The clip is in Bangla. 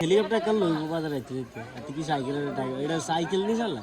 হেলিকপ্টার কাল বাজার? আইতে আর কি সাইকেলের টাকা এটা সাইকেল নিয়ে চালা?